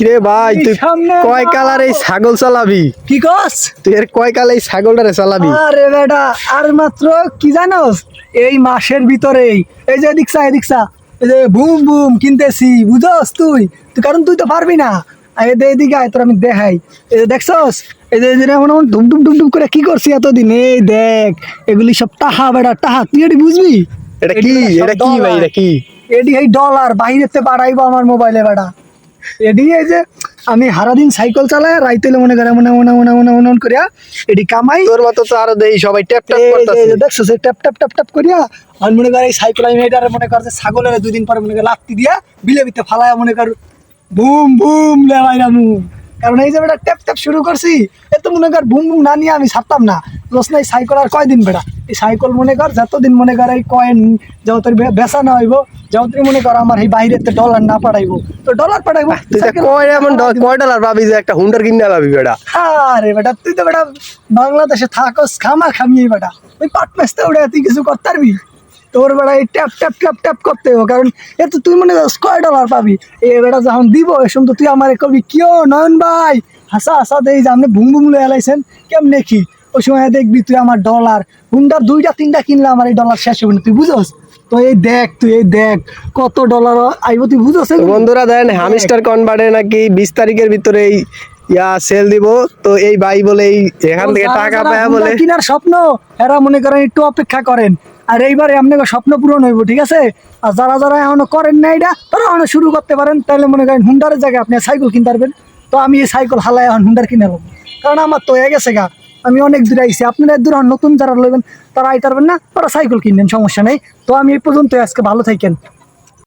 কিরে ভাই তুই কয় কালার এই ছাগল চালাবি? কি কস? তুই এর কয় কালার এই ছাগলটারে চালাবি? আরে বেটা আর মাত্র কি জানোস? এই মাসের ভিতরেই এই যে এদিকসা এদিকসা এই যে বুম বুম কিনতেছি বুঝস তুই? তুই কারণ তুই তো পারবি না। যে এদিকে আয় তোর আমি দেখাই। এই যে দেখছস? এই যে এমন এমন ধুম ধুম ধুম ধুম করে কি করছি এতদিন? এই দেখ এগুলি সব টাহা বেটা টাহা তুই এটি বুঝবি? এটা কি? এটা কি ভাই এটা কি? এডি এই ডলার বাইরেতে পাঠাইবো আমার মোবাইলে বেটা। এডি এই যে আমি সারাদিন সাইকেল চালাই রাইতে মনে করে মনে মনে মনে মনে মনে মনে করিয়া এডি কামাই। তোর মতো তো আরও দেই সবাই ট্যাপ ট্যাপ করতেছে। এই দেখছ সে ট্যাপ ট্যাপ ট্যাপ ট্যাপ করিয়া আমি মনে করি এই সাইকেল আমি এটারে মনে কর যে ছাগলের দুই দিন পরে মনে কর লাত্তি দিয়া বিলে বিতে ফালায়া মনে কর বুম বুম লেবাইরামু কারণ এই যে বেটা ট্যাপ ট্যাপ শুরু করছি এ তো মনে কর বুম বুম না নিয়ে আমি ছাড়তাম না। দোষ নাই সাইকেল আর কয়দিন বেটা এই সাইকেল মনে কর যতদিন মনে কর এই কয়েন যতদিন বে- বেচা না হইব যতদিন মনে কর আমার এই বাইরেতে ডলার না পাঠাইবো। তো ডলার পাঠাইবো তুই তো কয় এমন কয় ডলার পাবি যে একটা হুন্ডার কিনে পাবি বেটা আরে বেটা তুই তো বেটা বাংলাদেশে থাকস খামা খামিয়ে বেটা। ওই পাট মেসতে উঠে তুই কিছু করতে পারবি? তোর বেটা এই ট্যাপ ট্যাপ ট্যাপ ট্যাপ করতে হবে কারণ এ তো তুই মনে করছ কয় ডলার পাবি? এ বেটা যখন দিব এসম তো তুই আমার কবি কিও নয়ন ভাই? হাসা হাসা দেই যে আপনি বুম বুম লয়ে এলাইছেন কেমনে কি? ওই সময় দেখবি তুই আমার ডলার হুন্ডার দুইটা তিনটা কিনলে আমার এই ডলার শেষ হবে না। তুই বুঝোস? তো এই দেখ তুই এই দেখ কত ডলার আইব তুই বুঝোস বন্ধুরা দেন হামিস্টার কনভার্টে নাকি বিশ তারিখের ভিতরে এই ইয়া সেল দিব। তো এই ভাই বলে এই এখান থেকে টাকা পায় বলে। কিনার স্বপ্ন এরা মনে করেন একটু অপেক্ষা করেন। আর এইবারে আপনাকে স্বপ্ন পূরণ হইব ঠিক আছে? আর যারা যারা এখনও করেন না এটা তারা এখনও শুরু করতে পারেন। তাহলে মনে করেন হুন্ডারের জায়গায় আপনি সাইকেল কিনতে পারবেন। তো আমি এই সাইকেল হালাই এখন হুন্ডার কিনে নেব। কারণ আমার তো হয়ে গেছে গা। আমি অনেক দূরে আইছি। আপনারা দূর নতুন যারা লইবেন, তারা আইতে পারবেন না, তারা সাইকেল কিনবেন, সমস্যা নেই। তো আমি এই পর্যন্ত আজকে ভালো থাকেন।